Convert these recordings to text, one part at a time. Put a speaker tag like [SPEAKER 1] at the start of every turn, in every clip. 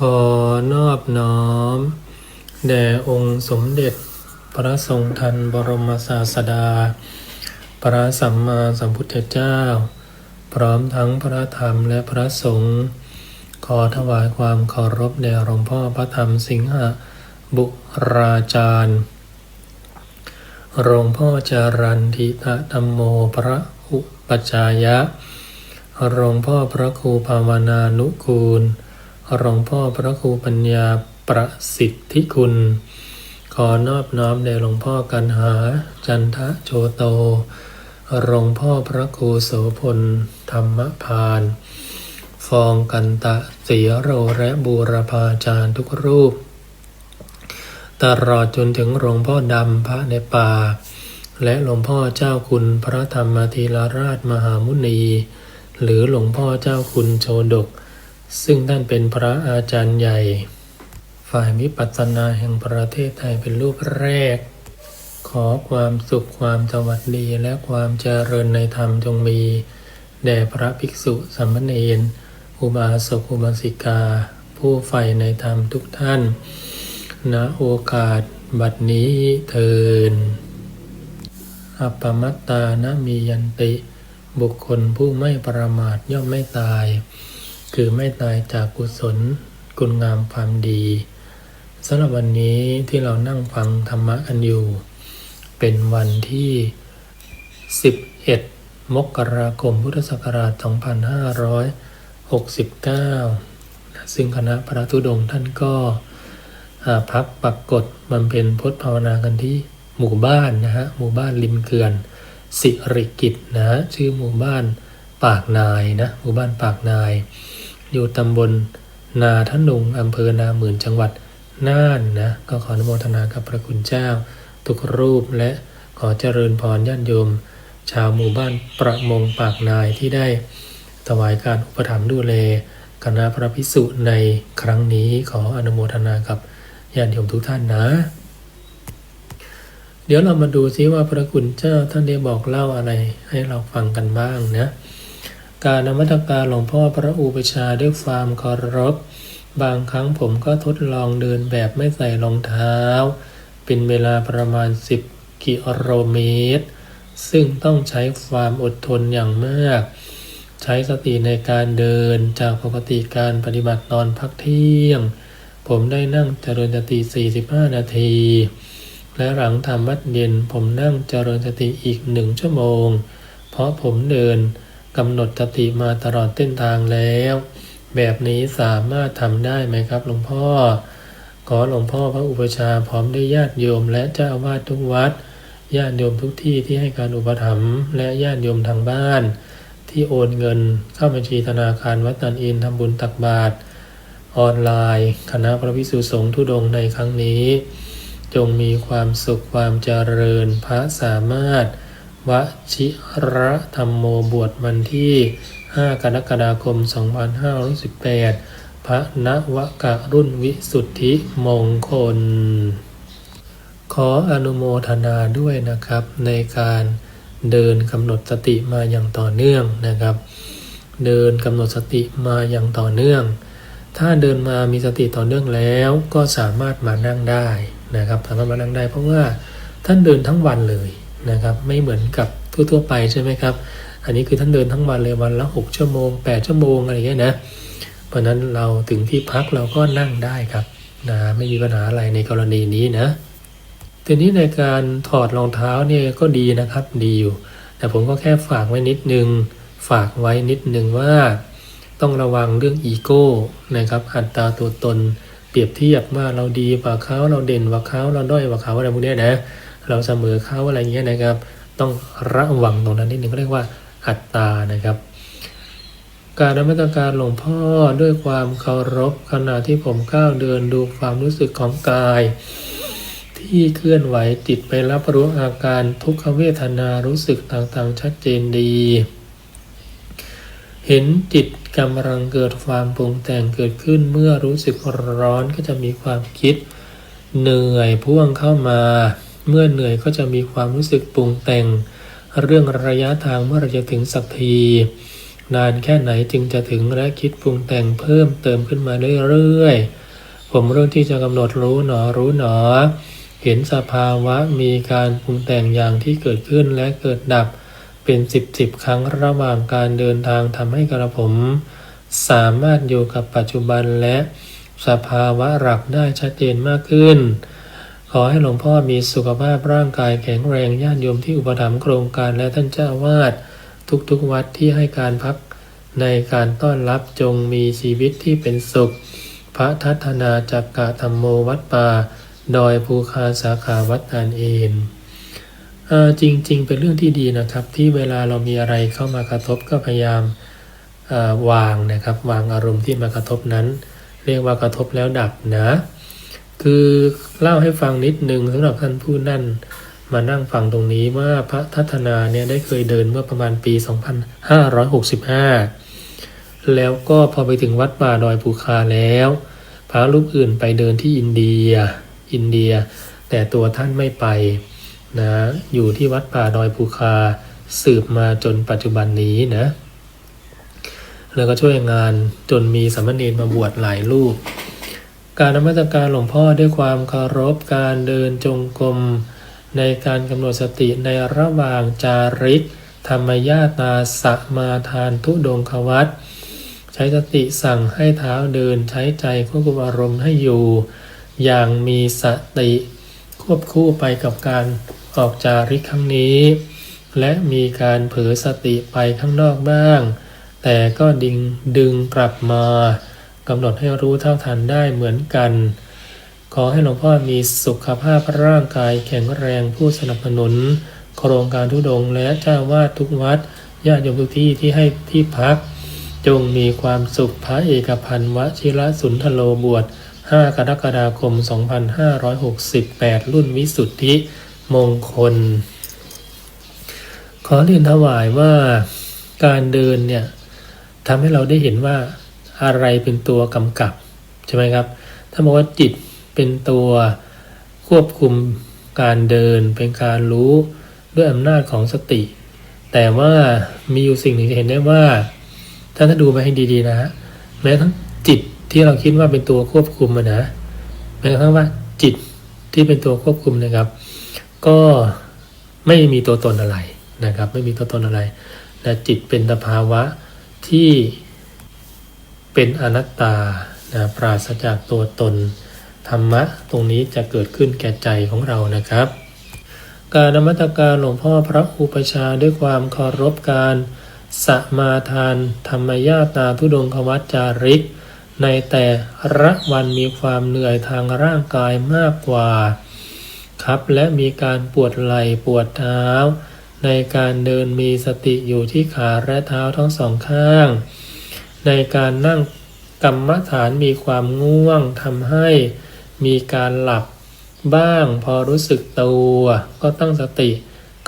[SPEAKER 1] ขอนอบน้อม แด่องค์สมเด็จพระทรงทันบรมศาสดา พระสัมมาสัมพุทธเจ้า พร้อมทั้งพระธรรมและพระสงฆ์ขอถวายความเคารพแด่หลวงพ่อพระธรรมสิงหบุราจารย์หลวงพ่อจารันทิตะธรรมโมพระอุปัจจายะหลวงพ่อพระครูภาวนานุกูล หลวงพ่อพระครูปัญญาประสิทธิคุณ ขอนอบน้อมแด่หลวงพ่อกันหา จันทะโชโตหลวงพ่อพระครูโสพล ธรรมพาน ฟองกันตะเสียโรและบูรพาจารย์ทุกรูป ตลอดจนถึงหลวงพ่อดำพระในป่า และหลวงพ่อเจ้าคุณพระธรรมธีรราชมหามุนี หรือหลวงพ่อเจ้าคุณโชดก ซึ่งท่านเป็นพระอาจารย์ใหญ่ ฝ่ายวิปัสสนาแห่งประเทศไทยเป็นรูปแรก ขอความสุขความสวัสดีและความเจริญในธรรมจงมี แด่พระภิกษุสามเณรอุบาสกอุบาสิกา ผู้ใฝ่ในธรรมทุกท่านณโอกาสบัดนี้เทินอัปปมัตตานะมียันติ บุคคลผู้ไม่ประมาทย่อมไม่ตาย คือไม่ตายจากกุศล คุณงามความดีสำหรับวันนี้ที่เรานั่งฟังธรรมะกันอยู่ เป็นวันที่ 11 มกราคมพุทธศักราช 2569 ซึ่งคณะพระธุดงท่านก็พักปักกฎบำเพ็ญพจน์ภาวนากันที่หมู่บ้านนะฮะหมู่บ้านริมเขื่อน สิริกิตนะชื่อหมู่บ้านปากนายนะหมู่บ้านปากนาย อยู่ตำบลนาทนุงอำเภอนาหมื่นจังหวัดน่านนะก็ขออนุโมทนากับพระคุณเจ้า ทุกรูปและขอเจริญพรญาติโยม ชาวหมู่บ้านประมงปากนายที่ได้ถวายการอุปถัมภ์ดูแลคณะพระพิสุในครั้งนี้ขออนุโมทนากับญาติโยมทุกท่านนะ เดี๋ยวเรามาดูซิว่าพระคุณเจ้าท่านได้บอกเล่าอะไรให้เราฟังกันบ้างนะ การนมัตการหลวงพ่อพระอุปชาด้วยความเคารพ บางครั้งผมก็ทดลองเดินแบบไม่ใส่รองเท้า เป็นเวลาประมาณ 10 กิโลเมตร ซึ่งต้องใช้ความอดทนอย่างมาก ใช้สติในการเดินจากปกติการปฏิบัติตอนพักเที่ยง ผมได้นั่งเจริญสติ 45 นาที และหลังทำวัดเย็นผมนั่งเจริญสติอีกหนึ่งชั่วโมง เพราะผมเดิน กำหนดสติมาตลอดเส้นทางแล้ว แบบนี้สามารถทำได้ไหมครับ หลวงพ่อ ขอหลวงพ่อพระอุปชาพร้อมด้วยญาติโยม และเจ้าอาวาสทุกวัดญาติโยมทุกที่ที่ให้การอุปถัมภ์และญาติโยมทางบ้าน ที่โอนเงินเข้าบัญชีธนาคารวัดตันอินทำบุญตักบาตรออนไลน์ คณะพระพิสุสงฆ์ทุดงในครั้งนี้ จงมีความสุขความเจริญพระสามารถ วชิระธรรมโมบวชวันที่ 5 กรกฎาคม 2518 พระนวกะรุ่นวิสุทธิมงคล ขออนุโมทนาด้วยนะครับในการเดินกำหนดสติมาอย่างต่อเนื่องนะครับ เดินกำหนดสติมาอย่างต่อเนื่อง ถ้าเดินมามีสติต่อเนื่องแล้วก็สามารถมานั่งได้นะครับสามารถมานั่งได้เพราะว่าท่านเดินทั้งวันเลย นะครับไม่เหมือนกับทั่วๆไปใช่ไหมครับ อันนี้คือท่านเดินทั้งวันเลยวันละ 6 ชั่วโมง 8 ชั่วโมงอะไรอย่างเงี้ยนะ เพราะนั้นเราถึงที่พักเราก็นั่งได้ครับนะไม่มีปัญหาอะไรในกรณีนี้นะทีนี้ในการถอดรองเท้าเนี่ยก็ดีนะครับดีอยู่ แต่ผมก็แค่ฝากไว้นิดนึง ฝากไว้นิดนึงว่า ต้องระวังเรื่องอีโก้นะครับอัตตาตัวตน เปรียบเทียบว่าเราดีกว่าเขาเราเด่นกว่าเขาเราด้อยกว่าเขาอะไรพวกนี้นะ เราเสมอเขาอะไรเงี้ยนะครับ ต้องระวังตรงนั้นนิดนึงก็เรียกว่าอัตตานะครับการนมัสการหลวงพ่อด้วยความเคารพขณะที่ผมก้าวเดินดูความรู้สึกของกาย ที่เคลื่อนไหวจิตไปรับรู้อาการทุกขเวทนารู้สึกต่างๆ ชัดเจนดี เห็นจิตกำลังเกิดความปรุงแต่งเกิดขึ้นเมื่อรู้สึกร้อนก็จะมีความคิดเหนื่อยพ่วงเข้ามา เมื่อเหนื่อยก็จะมีความรู้สึกปรุงแต่ง เรื่องระยะทางเมื่อเราจะถึงสักที นานแค่ไหนจึงจะถึงและคิดปรุงแต่งเพิ่มเติมขึ้นมาเรื่อยๆ ผมเริ่มที่จะกำหนดรู้หนอรู้หนอ เห็นสภาวะมีการปรุงแต่งอย่างที่เกิดขึ้นและเกิดดับเป็นสิบสิบครั้งระหว่างการเดินทางทำให้กระผม สามารถอยู่กับปัจจุบันและสภาวะหลักได้ชัดเจนมากขึ้น ขอให้หลวงพ่อมีสุขภาพร่างกายแข็งแรงญาติโยมที่อุปถัมภ์โครงการและท่านเจ้าวาดทุกๆวัดที่ให้การพักในการต้อนรับจงมีชีวิตที่เป็นสุข พระทัศนาจักกะธรรมโมวัดป่าดอยภูคาสาขาวัดตานเอนอจริงๆ เป็นเรื่องที่ดีนะครับ ที่เวลาเรามีอะไรเข้ามากระทบก็พยายามวางนะครับ วางอารมณ์ที่มากระทบนั้น เรียกว่ากระทบแล้วดับนะ คือเล่าให้ฟังนิดนึงสำหรับท่านผู้นั่นมานั่งฟังตรงนี้ว่าพระทัศนาเนี่ยได้เคยเดินเมื่อประมาณปี 2565 แล้วก็พอไปถึงวัดป่าดอยภูคาแล้ว พระรูปอื่นไปเดินที่อินเดีย อินเดีย แต่ตัวท่านไม่ไปนะอยู่ที่วัดป่าดอยภูคาสืบมาจนปัจจุบันนี้นะแล้วก็ช่วยงานจนมีสามเณรมาบวชหลายรูป การนมัสการหลวงพ่อด้วยความเคารพการเดินจงกรมในการกำหนดสติในระหว่างจาริก ธรรมญาตาสมาทานทุดงควัตใช้สติสั่งให้เท้าเดินใช้ใจควบคุมอารมณ์ให้อยู่ อย่างมีสติ ควบคู่ไปกับการออกจาริกครั้งนี้ และมีการเผลอสติไปข้างนอกบ้าง แต่ก็ดึงดึงกลับมา กำหนดให้รู้เท่าทันได้เหมือนกัน ขอให้หลวงพ่อมีสุขภาพร่างกายแข็งแรงผู้สนับสนุน โครงการทุดงและเจ้าวาดทุกวัดญาติโยมทุกที่ที่ให้ที่พัก จงมีความสุขพระเอกพันธ์วชิระสุนทโลบวช 5 กรกฎาคม 2568 รุ่นวิสุทธิมงคล ขอเรียนถวายว่าการเดินเนี่ยทำให้เราได้เห็นว่า อะไรเป็นตัวกำกับใช่ไหมครับ ถ้าบอกว่าจิตเป็นตัวควบคุมการเดินเป็นการรู้ด้วยอำนาจของสติ แต่ว่ามีอยู่สิ่งหนึ่งจะเห็นได้ว่า ถ้าถ้าดูไปให้ดีๆนะฮะแม้ทั้งจิตที่เราคิดว่าเป็นตัวควบคุมอะนะแม้กระทั่งว่าจิตที่เป็นตัวควบคุมนะครับ ก็ไม่มีตัวตนอะไรนะครับ ไม่มีตัวตนอะไรแต่จิตเป็นสภาวะที่ เป็นอนัตตานะปราศจากตัวตน ธรรมะตรงนี้จะเกิดขึ้นแก่ใจของเรานะครับ การนมัตการหลวงพ่อพระอุปชาด้วยความเคารพการสมาทาน ธรรมญาตาทุดงควัตจาริก ในแต่ละวันมีความเหนื่อยทางร่างกายมากกว่าครับและมีการปวดไหล่ปวดเท้า ในการเดินมีสติอยู่ที่ขาและเท้าทั้งสองข้าง ในการนั่งกรรมฐานมีความง่วงทำให้มีการหลับบ้างพอรู้สึกตัวก็ตั้งสติ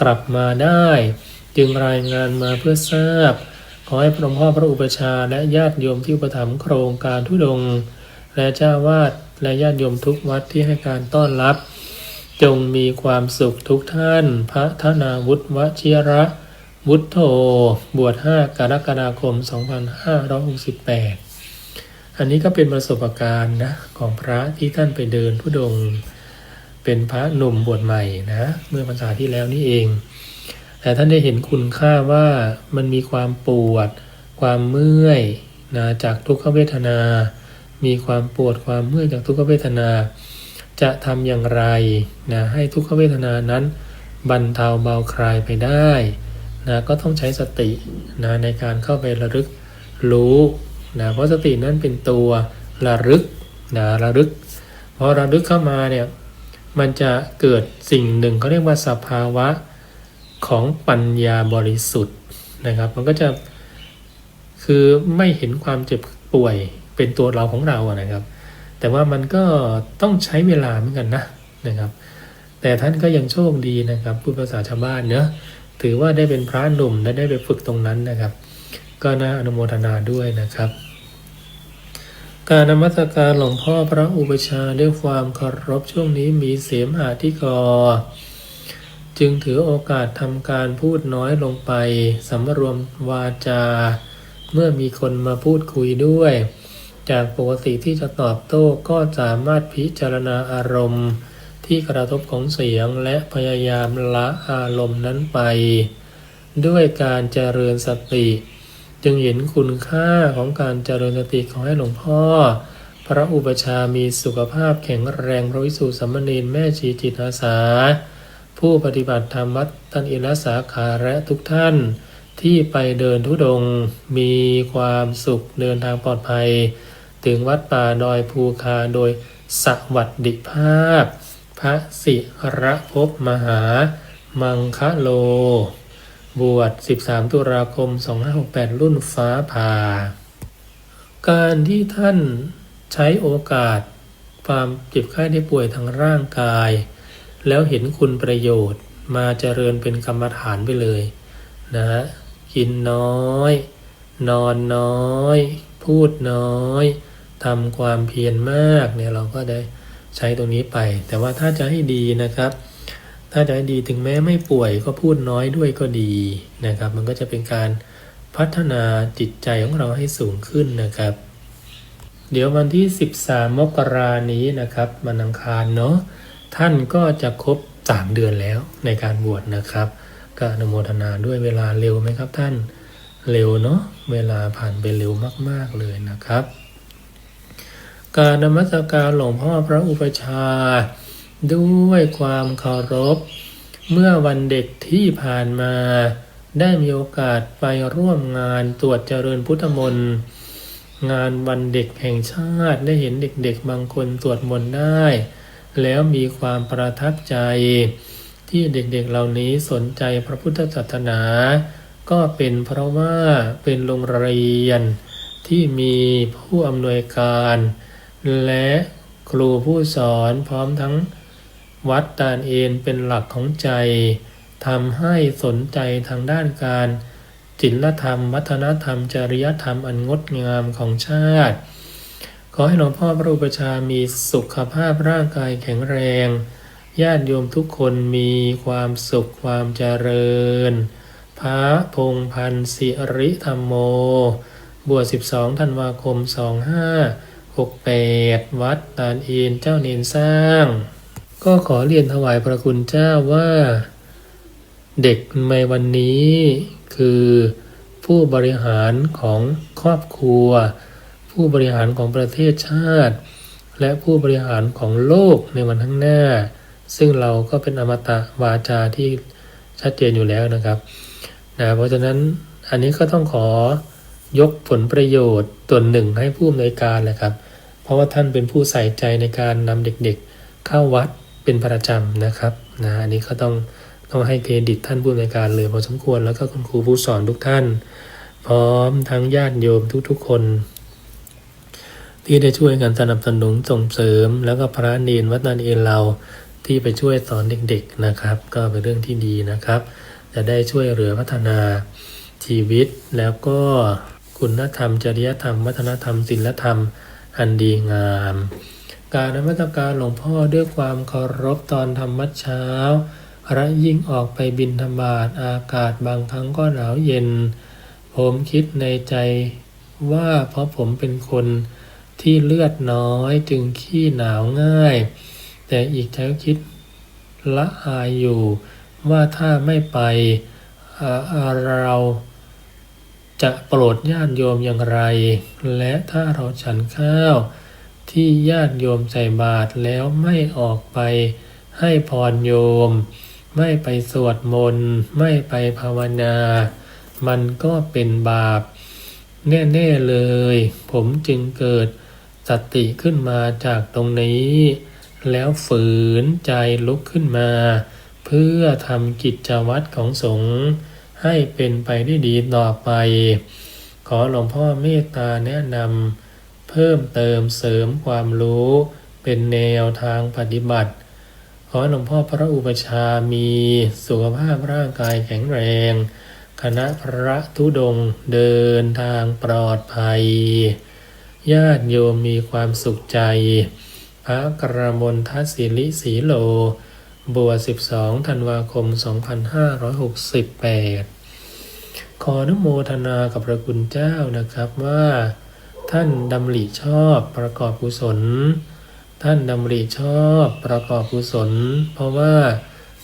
[SPEAKER 1] กลับมาได้ จึงรายงานมาเพื่อทราบ ขอให้พระพ่อพระอุปชาและญาติโยมที่อุปถัมภ์โครงการทุดง และเจ้าวาดและญาติโยมทุกวัดที่ให้การต้อนรับ จงมีความสุขทุกท่าน พระธนาวุฒิวชิระ วุฒโธบวช 5 กรกฎาคม 2568 อันนี้ก็เป็นประสบการณ์นะของพระที่ท่านไปเดินทุดง เป็นพระหนุ่มบวชใหม่นะเมื่อพรรษาที่แล้วนี่เอง แต่ท่านได้เห็นคุณค่าว่ามันมีความปวด ความเมื่อยนะจากทุกขเวทนา มีความปวดความเมื่อยจากทุกขเวทนา จะทำอย่างไรนะให้ทุกขเวทนานั้นบรรเทาเบาคลายไปได้ นะก็ต้องใช้สตินะในการเข้าไประลึกรู้นะเพราะสตินั้นเป็นตัวระลึกนะระลึกพอระลึกเข้ามาเนี่ยมันจะเกิดสิ่งหนึ่งเขาเรียกว่าสภาวะของปัญญาบริสุทธิ์นะครับ มันก็จะคือไม่เห็นความเจ็บป่วยเป็นตัวเราของเราอะนะครับ แต่ว่ามันก็ต้องใช้เวลาเหมือนกันนะนะครับ แต่ท่านก็ยังโชคดีนะครับพูดภาษาชาวบ้านเนอะ ถือว่าได้เป็นพระหนุ่มและได้ไปฝึกตรงนั้นนะครับ ก็น่าอนุโมทนาด้วยนะครับ การนมัสการหลวงพ่อพระอุปชาด้วยความเคารพช่วงนี้มีเสมหะที่คอจึงถือโอกาสทำการพูดน้อยลงไปสำรวมวาจา เมื่อมีคนมาพูดคุยด้วย จากปกติที่จะตอบโต้ก็สามารถพิจารณาอารมณ์ ที่กระทบของเสียงและพยายามละอารมณ์นั้นไป ด้วยการเจริญสติ จึงเห็นคุณค่าของการเจริญสติของให้หลวงพ่อ พระอุปชามีสุขภาพแข็งแรงพระวิสุสัมมณีนแม่ชีจิตอาสา ผู้ปฏิบัติธรรมวัดตันอินสาขาและทุกท่าน ที่ไปเดินทุดงมีความสุขเดินทางปลอดภัย ถึงวัดป่าดอยภูคาโดยสวัสดิภาพ พระสิระภพมหา มังคะโล บวช 13 ตุลาคม 2568 รุ่นฟ้าผ่า การที่ท่านใช้โอกาส ความเจ็บไข้ได้ป่วยทางร่างกาย แล้วเห็นคุณประโยชน์มาเจริญเป็นกรรมฐานไปเลยนะ กินน้อย นอนน้อย พูดน้อยทำความเพียรมากเนี่ยเราก็ได้ ใช้ตรงนี้ไป แต่ว่าถ้าจะให้ดีนะครับ ถ้าจะให้ดีถึงแม้ไม่ป่วยก็พูดน้อยด้วยก็ดีนะครับ มันก็จะเป็นการพัฒนาจิตใจของเราให้สูงขึ้นนะครับ เดี๋ยววันที่ 13 มกรานี้นะครับมันอังคารเนาะท่านก็จะครบ 3 เดือนแล้วในการบวชนะครับ ก็อนุโมทนาด้วยเวลาเร็วไหมครับท่านเร็วเนาะเวลาผ่านไปเร็วมาก ๆ เลยนะครับ การนมัสการหลวงพ่อพระอุปชา ด้วยความเคารพ เมื่อวันเด็กที่ผ่านมา ได้มีโอกาสไปร่วมงานตรวจเจริญพุทธมนต์งานวันเด็กแห่งชาติได้เห็นเด็กๆบางคนสวดมนต์ได้ แล้วมีความประทับใจ ที่เด็กๆเหล่านี้สนใจพระพุทธศาสนา ก็เป็นเพราะว่าเป็นโรงเรียนที่มีผู้อำนวยการ และครูผู้สอนพร้อมทั้งวัดตาลเอนเป็นหลักของใจทำให้สนใจทางด้านการศิลธรรม วัฒนธรรม จริยธรรมอันงดงามของชาติ ขอให้หลวงพ่อพระอุปชามีสุขภาพร่างกายแข็งแรง ญาติโยมทุกคนมีความสุขความเจริญ พระพงพันธ์สิริธรรมโม บวช 12 ธันวาคม 2568วัดตาลเอนเจ้าเนนสร้าง ก็ขอเรียนถวายพระคุณเจ้าว่า เด็กในวันนี้คือผู้บริหารของครอบครัว ผู้บริหารของประเทศชาติ และผู้บริหารของโลกในวันข้างหน้า ซึ่งเราก็เป็นอมตะวาจาที่ชัดเจนอยู่แล้วนะครับนะเพราะฉะนั้นอันนี้ก็ต้องขอยกผลประโยชน์ส่วหนึ่งให้ผู้อำนวยการแหละครับ เพราะว่าท่านเป็นผู้ใส่ใจในการนำเด็กๆ เข้าวัดเป็นประจำนะครับนะอันนี้ก็ต้องต้องให้เครดิตท่านผู้อำนวยการเลยพอสมควรแล้วก็คุณครูผู้สอนทุกท่าน พร้อมทั้งญาติโยมทุกๆคน ที่ได้ช่วยกันสนับสนุนส่งเสริม แล้วก็พระเนนวัดนันเอนเราที่ไปช่วยสอนเด็กๆนะครับ ก็เป็นเรื่องที่ดีนะครับ จะได้ช่วยเหลือพัฒนาชีวิตแล้วก็คุณธรรม จริยธรรม วัฒนธรรมศีลธรรม อันดีงาม การนมัสการหลวงพ่อด้วยความเคารพตอนธรรมวัดเช้าระยิ่งออกไปบินธบาตอากาศบางครั้งก็หนาวเย็น ผมคิดในใจว่าเพราะผมเป็นคนที่เลือดน้อยจึงขี้หนาวง่าย แต่อีกใจก็คิดละอายอยู่ว่าถ้าไม่ไปเรา จะโปรดญาติโยมอย่างไร และถ้าเราฉันข้าว ที่ญาติโยมใส่บาตรแล้วไม่ออกไป ให้พรโยม ไม่ไปสวดมนต์ไม่ไปภาวนา มันก็เป็นบาป แน่ๆเลย ผมจึงเกิดสติขึ้นมาจากตรงนี้ แล้วฝืนใจลุกขึ้นมา เพื่อทำกิจวัตรของสงฆ์ ให้เป็นไปได้ดีต่อไป ขอหลวงพ่อเมตตาแนะนำเพิ่มเติมเสริมความรู้เป็นแนวทางปฏิบัติ ขอหลวงพ่อพระอุปชามีสุขภาพร่างกายแข็งแรง คณะพระธุดงเดินทางปลอดภัย ญาติโยมมีความสุขใจ พระกระมลทัศสิริสีโล บวช12 ธันวาคม 2568ขออนุโมทนากับพระคุณเจ้านะครับว่า ท่านดำริชอบประกอบกุศล ท่านดำริชอบประกอบกุศล เพราะว่า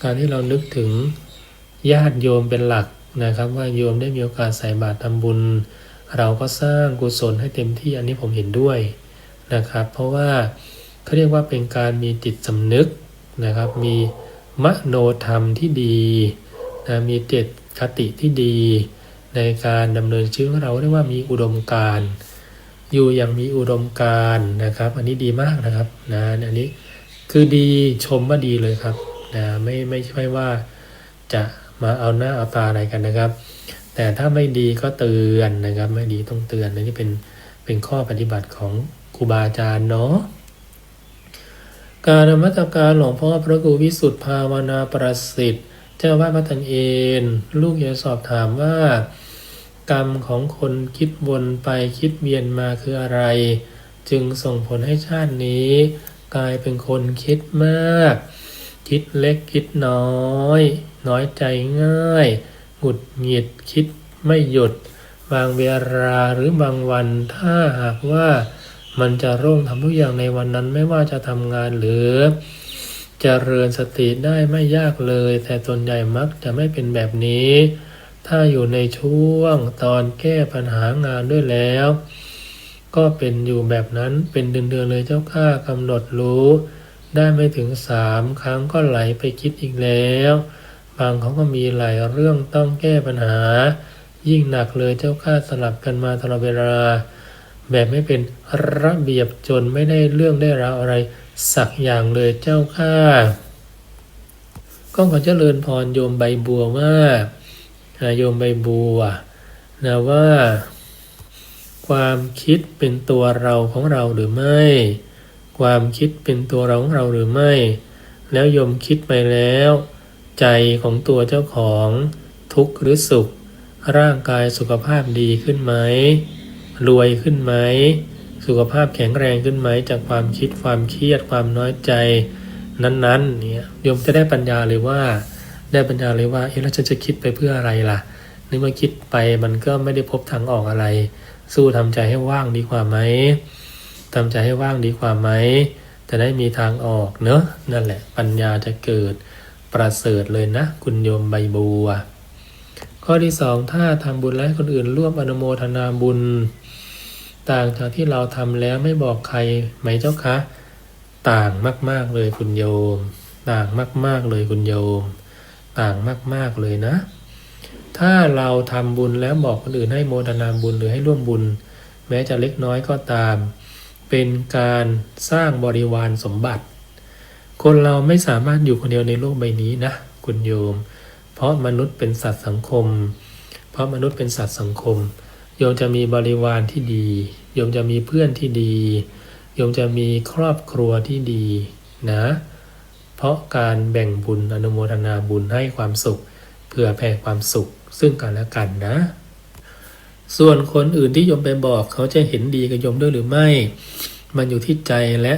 [SPEAKER 1] การที่เรานึกถึงญาติโยมเป็นหลักนะครับ ว่าโยมได้มีโอกาสใส่บาตรทำบุญ เราก็สร้างกุศลให้เต็มที่อันนี้ผมเห็นด้วยนะครับ เพราะว่าเขาเรียกว่าเป็นการมีจิตสำนึก นะครับ มีมโนธรรมที่ดีนะมีเจตคติที่ดี ในการดำเนินชีวิตของเราเรียกว่ามีอุดมการอยู่อย่างมีอุดมการนะครับ อันนี้ดีมากนะครับนะอันนี้คือดีชมว่าดีเลยครับนะไม่ไม่ใช่ว่าจะมาเอาหน้าเอาตาอะไรกันนะครับ แต่ถ้าไม่ดีก็เตือนนะครับ ไม่ดีต้องเตือนอันนี้เป็นเป็นข้อปฏิบัติของครูบาอาจารย์เนาะ การนมัสการหลวงพ่อพระครูวิสุทธิภาวนาประสิทธิ์ เจ้าว่าพันเอนลูกอยากสอบถามว่า กรรมของคนคิดวนไปคิดเวียนมาคืออะไร จึงส่งผลให้ชาตินี้ กลายเป็นคนคิดมาก คิดเล็กคิดน้อย น้อยใจง่ายหงุดหงิดคิดไม่หยุด บางเวลาหรือบางวันถ้าหากว่า มันจะร่งทำทุกอย่างในวันนั้นไม่ว่าจะทำงานหรือจเจริญสติได้ไม่ยากเลย แต่ส่วนใหญ่มักจะไม่เป็นแบบนี้ ถ้าอยู่ในช่วงตอนแก้ปัญหางานด้วยแล้ว ก็เป็นอยู่แบบนั้นเป็นเดือนๆเลยเจ้าข้ากำหนดรู้ ได้ไม่ถึงสามครั้งก็ไหลไปคิดอีกแล้ว บางเขาก็มีหลายเรื่องต้องแก้ปัญหา ยิ่งหนักเลยเจ้าข้าสลับกันมาตลอดเวลา แบบไม่เป็นระเบียบจนไม่ได้เรื่องได้ราวอะไรสักอย่างเลยเจ้าข้าก็ขอเจริญพรโยมใบบัวว่าโยมใบบัวนะว่า ความคิดเป็นตัวเราของเราหรือไม่ ความคิดเป็นตัวเราของเราหรือไม่ แล้วโยมคิดไปแล้ว ใจของตัวเจ้าของทุกข์หรือสุข ร่างกายสุขภาพดีขึ้นไหม รวยขึ้นไหมสุขภาพแข็งแรงขึ้นไหมจากความคิดความเครียดความน้อยใจนั้นๆเนี่ยโยมจะได้ปัญญาเลยว่า ได้ปัญญาเลยว่าเอ๊ะแล้วฉันจะคิดไปเพื่ออะไรล่ะนึกว่าคิดไปมันก็ไม่ได้พบทางออกอะไร สู้ทำใจให้ว่างดีกว่าไหมทำใจให้ว่างดีกว่าไหมจะได้มีทางออกเนอะนั่นแหละปัญญาจะเกิดประเสริฐเลยนะ คุณโยมใบบัว ข้อที่สองถ้าทำบุญแล้วคนอื่นร่วมอนุโมทนาบุญ ต่างจากที่เราทำแล้วไม่บอกใครไหมเจ้าคะ ต่างมากๆเลยคุณโยม ต่างมากๆเลยคุณโยม ต่างมากๆเลยนะ ถ้าเราทำบุญแล้วบอกคนอื่นให้โมทนาบุญหรือให้ร่วมบุญ แม้จะเล็กน้อยก็ตาม เป็นการสร้างบริวารสมบัติ คนเราไม่สามารถอยู่คนเดียวในโลกใบนี้นะ คุณโยม เพราะมนุษย์เป็นสัตว์สังคม เพราะมนุษย์เป็นสัตว์สังคม โยมจะมีบริวารที่ดี โยมจะมีเพื่อนที่ดี โยมจะมีครอบครัวที่ดีนะ เพราะการแบ่งบุญอนุโมทนาบุญให้ความสุข เพื่อแผ่ความสุขซึ่งกันและกันนะ ส่วนคนอื่นที่โยมไปบอกเขาจะเห็นดีกับโยมด้วยหรือไม่ มันอยู่ที่ใจและ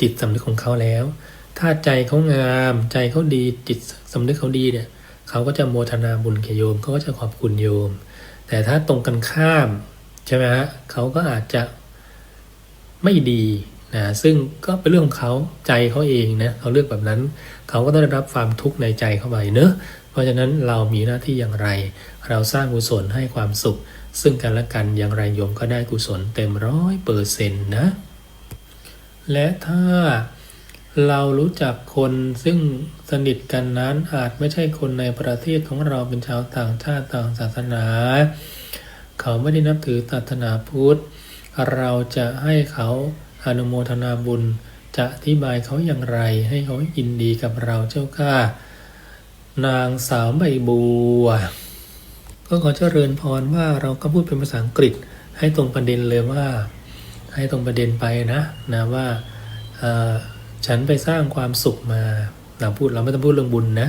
[SPEAKER 1] จิตสำนึกของเขาแล้ว ถ้าใจเขางาม ใจเขาดีจิตสำนึกเขาดีเนี่ย เขาก็จะโมทนาบุญแก่โยมเขาก็จะขอบคุณโยม แต่ถ้าตรงกันข้ามใช่ไหมฮะเขาก็อาจจะไม่ดีนะซึ่งก็เป็นเรื่องของเขาใจเขาเองนะเขาเลือกแบบนั้นเขาก็ต้องได้รับความทุกข์ในใจเข้าไปเนอะเพราะฉะนั้นเรามีหน้าที่อย่างไร เราสร้างกุศลให้ความสุข ซึ่งกันและกันอย่างไรโยมก็ได้กุศลเต็มร้อยเปอร์เซ็นต์นะ และถ้า เรารู้จักคนซึ่งสนิทกันนั้นอาจไม่ใช่คนในประเทศของเราเป็นชาวต่างชาติต่างศาสนา เขาไม่ได้นับถือศาสนาพุทธ เราจะให้เขาอนุโมทนาบุญจะอธิบายเขาอย่างไรให้เขายินดีกับเราเจ้าข้านางสาวใบบัว ก็ขอเจริญพรว่าเราก็พูดเป็นภาษาอังกฤษ ให้ตรงประเด็นเลยว่า ให้ตรงประเด็นไปนะนะว่าอ่อ ฉันไปสร้างความสุขมาเราพูดเราไม่ต้องพูดเรื่องบุญนะ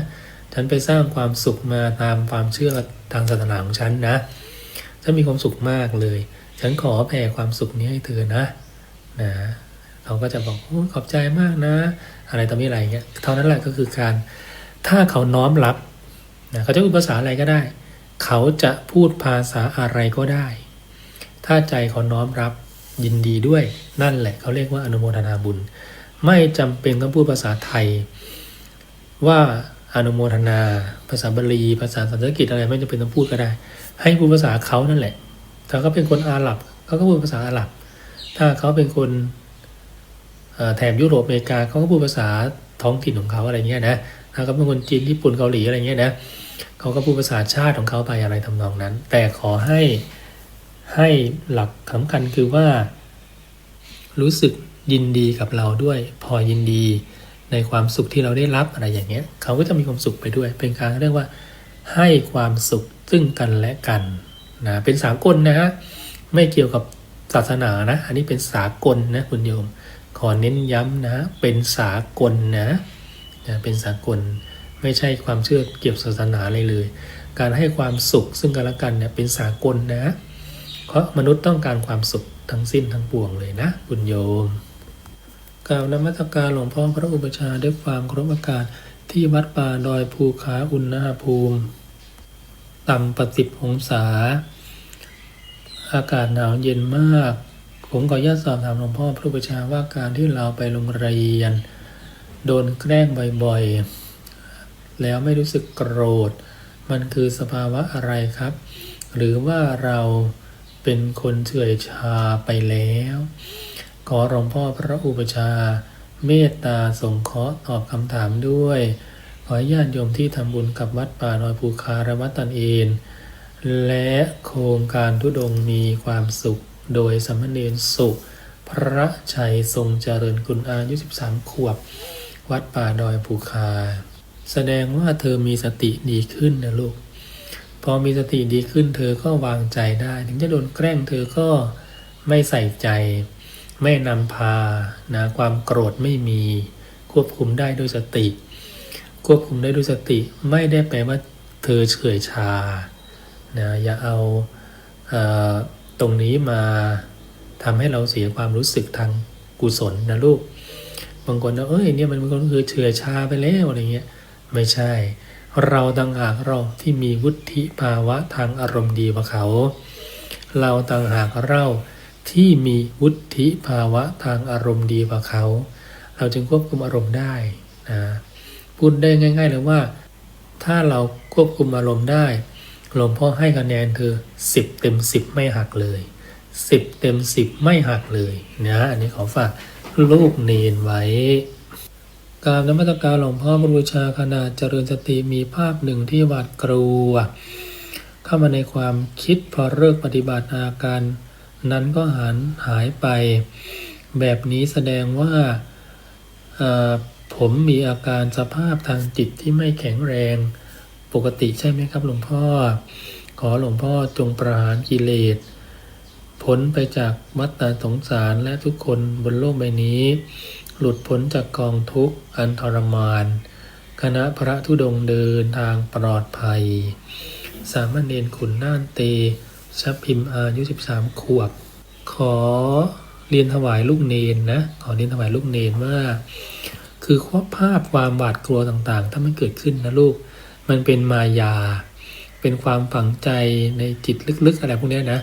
[SPEAKER 1] ฉันไปสร้างความสุขมาตามความเชื่อทางศาสนาของฉันนะ ฉันมีความสุขมากเลย ฉันขอแผ่ความสุขนี้ให้เธอนะ นะ เราก็จะบอกอขอบใจมากนะ อะไรต่อมีอะไรเงี้ย เท่านั้นแหละก็คือการ ถ้าเขาน้อมรับนะเขาจะพูดภาษาอะไรก็ได้ เขาจะพูดภาษาอะไรก็ได้ ถ้าใจเขาน้อมรับยินดีด้วย นั่นแหละเขาเรียกว่าอนุโมทนาบุญ ไม่จำเป็นต้องพูดภาษาไทย ว่าอนุโมทนา ภาษาบาลีภาษาสันสกฤตอะไรไม่จำเป็นต้องพูดก็ได้ ให้พูดภาษาเขานั่นแหละถ้าเขาเป็นคนอาหรับเขาก็พูดภาษาอาหรับ ถ้าเขาเป็นคนแถบยุโรปอเมริกาเขาก็พูดภาษาท้องถิ่นของเขาอะไรเงี้ยนะถ้าเขาเป็นคนจีนญี่ปุ่นเกาหลีอะไรเงี้ยนะเขาก็พูดภาษาชาติของเขาไปอะไรทำนองนั้น แต่ขอให้ให้หลักสำคัญคือว่า รู้สึก ยินดีกับเราด้วย พอยินดีในความสุขที่เราได้รับอะไรอย่างเงี้ย เขาก็จะมีความสุขไปด้วย เป็นการเรียกว่า ให้ความสุขซึ่งกันและกันนะเป็นสากลนะฮะไม่เกี่ยวกับศาสนานะ อันนี้เป็นสากลนะคุณโยม ขอเน้นย้ำนะเป็นสากลนะนะเป็นสากลไม่ใช่ความเชื่อเกี่ยวกับศาสนาอะไรเลย การให้ความสุขซึ่งกันและกันเนี่ยเป็นสากลนะ เพราะมนุษย์ต้องการความสุขทั้งสิ้นทั้งปวงเลยนะ คุณโยม กล่าวนมัสการหลวงพ่อพระอุปชาด้วยความเคารพอากาศที่วัดป่าดอยภูขาอุณหภูมิ ต่ำประสิบองศา อากาศหนาวเย็นมาก ผมขออนุญาตสอบถามหลวงพ่อพระอุปชาว่าการที่เราไปโรงเรียน โดนแกล้งบ่อยๆ แล้วไม่รู้สึกโกรธ มันคือสภาวะอะไรครับ หรือว่าเราเป็นคนเฉื่อยชาไปแล้ว อหลวงพ่อพระอุปชา เมตตาสงเคราะห์ตอบคำถามด้วย ขอให้ญาติโยมที่ทำบุญกับวัดป่าน้อยภูคารวัดตันเอนและโครงการทุดงมีความสุข โดยสมเณรสุข พระชัยทรงเจริญกุลอายุ 13 ขวบ วัดป่าดอยภูคา แสดงว่าเธอมีสติดีขึ้นนะลูก พอมีสติดีขึ้นเธอก็วางใจได้ ถึงจะโดนแกล้งเธอก็ไม่ใส่ใจ ไม่นำพานะความโกรธไม่มี ควบคุมได้ด้วยสติ ควบคุมได้ด้วยสติ ไม่ได้แปลว่าเธอเฉื่อยชานะอย่าเอาเออตรงนี้มาทำให้เราเสียความรู้สึกทางกุศลนะลูก บางคนนะเอ้ยเนี่ยมันมันก็คือเฉื่อยชาไปแล้วอะไรเงี้ยไม่ใช่ เราต่างหากเราที่มีวุฒิภาวะทางอารมณ์ดีกว่าเขา เราต่างหากเรา ที่มีวุฒิภาวะทางอารมณ์ดีกว่าเขา เราจึงควบคุมอารมณ์ได้นะพูดได้ง่าย ๆ เลยว่า ถ้าเราควบคุมอารมณ์ได้หลวงพ่อให้คะแนนเธอสิบเต็มสิบไม่หักเลยสิบเต็มสิบไม่หักเลยนะอันนี้ขอฝากลูกเนนไว้การนมัตการหลวงพ่อบูชาขณะเจริญสติมีภาพหนึ่งที่หวาดกลัว เข้ามาในความคิดพอเลิกปฏิบัติอาการ นั้นก็หันหายไป แบบนี้แสดงว่าผมมีอาการสภาพทางจิตที่ไม่แข็งแรงปกติใช่ไหมครับหลวงพ่อ ขอหลวงพ่อจงประหารกิเลสพ้นไปจากวัฏสงสารและทุกคนบนโลกใบนี้ หลุดพ้นจากกองทุกข์อันทรมาน คณะพระธุดงเดินทางปลอดภัย สามเณรขุนน่านเต ชับพิมพ์อายุ 13 ขวบ ขอเรียนถวายลูกเนนนะ ขอเรียนถวายลูกเนนว่า คือข้อภาพความหวาดกลัวต่างๆ ถ้ามันเกิดขึ้นนะลูก มันเป็นมายา เป็นความฝังใจในจิตลึกๆอะไรพวกนี้นะ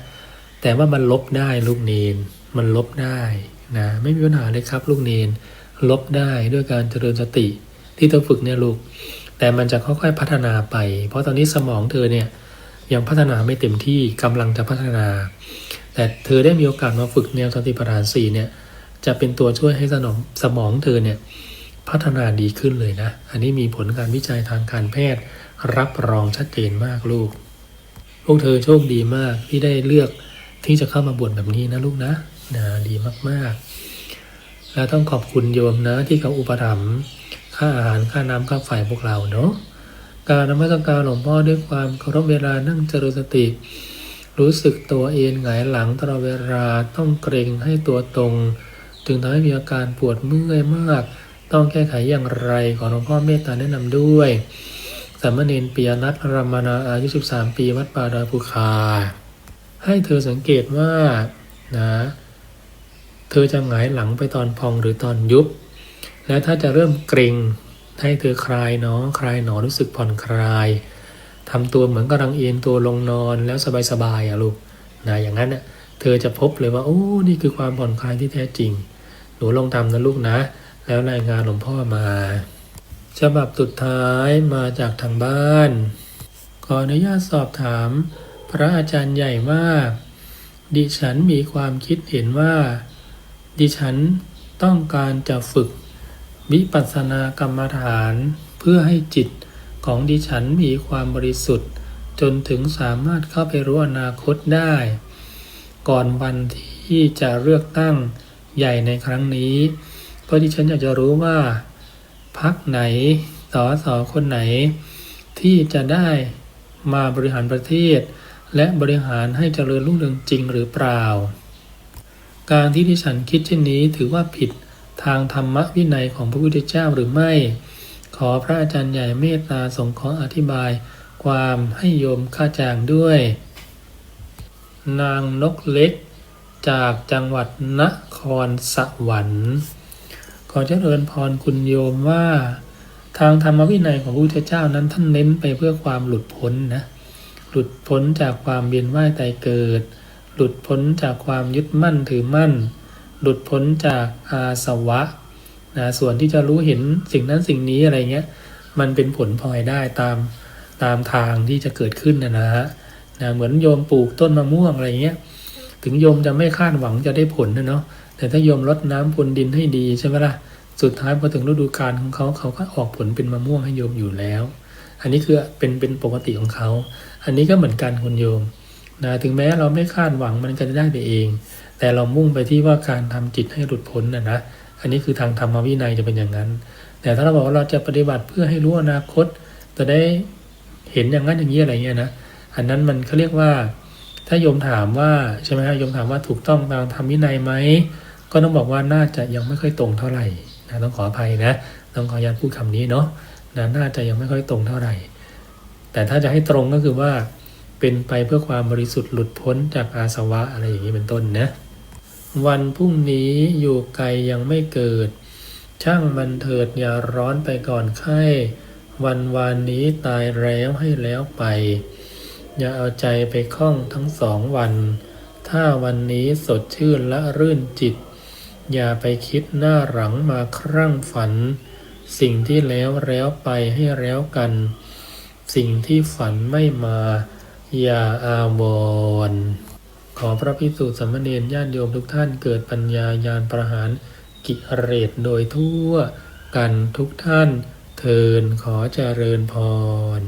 [SPEAKER 1] แต่ว่ามันลบได้ลูกเนน มันลบได้นะ ไม่มีปัญหาเลยครับ ลูกเนน ลบได้ด้วยการเจริญสติที่เธอฝึกเนี่ยลูก แต่มันจะค่อยๆพัฒนาไป เพราะตอนนี้สมองเธอเนี่ย ยังพัฒนาไม่เต็มที่กำลังจะพัฒนา แต่เธอได้มีโอกาสมาฝึกแนวสติปัฏฐานสี่เนี่ยจะเป็นตัวช่วยให้สมองสมองเธอเนี่ยพัฒนาดีขึ้นเลยนะ อันนี้มีผลการวิจัยทางการแพทย์ รับรองชัดเจนมากลูก พวกเธอโชคดีมากที่ได้เลือกที่จะเข้ามาบวชแบบนี้นะลูกนะนะดีมากๆ และต้องขอบคุณโยมนะที่เขาอุปถัมภ์ค่าอาหารค่าน้ำค่าไฟพวกเราเนาะ การนมัสการหลวงพ่อด้วยความเคารพเวลานั่งเจริญสติ รู้สึกตัวเอนหงายหลังตลอดเวลาต้องเกรงให้ตัวตรง จึงทำให้มีอาการปวดเมื่อยมาก ต้องแก้ไขอย่างไรขอหลวงพ่อเมตตาแนะนำด้วยสามเณรปียนัทรามนาอายุ13 ปีวัดป่าดอยภูคา ให้เธอสังเกตว่านะเธอจะหงายหลังไปตอนพองหรือตอนยุบ และถ้าจะเริ่มเกรง ให้เธอคลายเนาะคลายหนอรู้สึกผ่อนคลายทำตัวเหมือนกำลังเอนตัวลงนอนแล้วสบายๆอะลูกนะอย่างนั้นน่ะเธอจะพบเลยว่าโอ้นี่คือความผ่อนคลายที่แท้จริง หนูลองทำนะลูกนะ แล้วรายงานหลวงพ่อมาฉบับสุดท้ายมาจากทางบ้าน ขออนุญาตสอบถาม พระอาจารย์ใหญ่ว่า ดิฉันมีความคิดเห็นว่า ดิฉันต้องการจะฝึก วิปัสสนากรรมฐานเพื่อให้จิตของดิฉันมีความบริสุทธิ์ จนถึงสามารถเข้าไปรู้อนาคตได้ ก่อนวันที่จะเลือกตั้งใหญ่ในครั้งนี้ เพราะดิฉันอยากจะรู้ว่า พักไหนสอสอคนไหน ที่จะได้มาบริหารประเทศ และบริหารให้เจริญรุ่งเรืองจริงหรือเปล่า การที่ดิฉันคิดเช่นนี้ถือว่าผิด ทางธรรมวินัยของพระพุทธเจ้าหรือไม่ ขอพระอาจารย์ใหญ่เมตตาสงเคราะห์อธิบาย ความให้โยมข้าจางด้วย นางนกเล็ก จากจังหวัดนครสวรรค์ขอเจริญพรคุณโยมว่า ทางธรรมวินัยของพระพุทธเจ้านั้นท่านเน้นไปเพื่อความหลุดพ้นนะหลุดพ้นจากความเวียนว่ายตายเกิด หลุดพ้นจากความยึดมั่นถือมั่น หลุดพ้นจากอาสวะนะส่วนที่จะรู้เห็นสิ่งนั้นสิ่งนี้อะไรเงี้ยมันเป็นผลพลอยได้ตามตามทางที่จะเกิดขึ้นนะนะฮะนะเหมือนโยมปลูกต้นมะม่วงอะไรเงี้ยถึงโยมจะไม่คาดหวังจะได้ผลนะเนาะแต่ถ้าโยมรดน้ำพรวนดินให้ดีใช่ไหมล่ะสุดท้ายพอถึงฤดูกาลของเขาเขาก็ออกผลเป็นมะม่วงให้โยมอยู่แล้ว อันนี้คือเป็นเป็นปกติของเขา อันนี้ก็เหมือนกันคุณโยมนะถึงแม้เราไม่คาดหวังมันก็จะได้ไปเอง แต่เรามุ่งไปที่ว่าการทำจิตให้หลุดพ้นนะนะ อันนี้คือทางธรรมวินัยจะเป็นอย่างนั้น แต่ถ้าเราบอกว่าเราจะปฏิบัติเพื่อให้รู้อนาคต จะได้เห็นอย่างนั้นอย่างนี้อะไรเงี้ยนะ อันนั้นมันเขาเรียกว่า ถ้าโยมถามว่าใช่ไหมฮะโยมถามว่าถูกต้องตามธรรมวินัยไหม ก็ต้องบอกว่าน่าจะยังไม่ค่อยตรงเท่าไหร่นะต้องขออภัยนะ ต้องขออนุญาตพูดคำนี้เนาะนะน่าจะยังไม่ค่อยตรงเท่าไหร่ แต่ถ้าจะให้ตรงก็คือว่าเป็นไปเพื่อความบริสุทธิ์หลุดพ้นจากอาสวะอะไรอย่างนี้เป็นต้นนะ วันพรุ่งนี้อยู่ไกลยังไม่เกิด ช่างมันเถิดอย่าร้อนไปก่อนไข้วันวานนี้ตายแล้วให้แล้วไป อย่าเอาใจไปคล้องทั้งสองวัน ถ้าวันนี้สดชื่นและรื่นจิต อย่าไปคิดหน้าหลังมาครั่งฝัน สิ่งที่แล้วแล้วไปให้แล้วกัน สิ่งที่ฝันไม่มา อย่าอาวรณ์ ขอพระพิสุสามเณรญาติโยมทุกท่านเกิดปัญญายานประหารกิเรศโดยทั่วกันทุกท่านเทินขอเจริญพร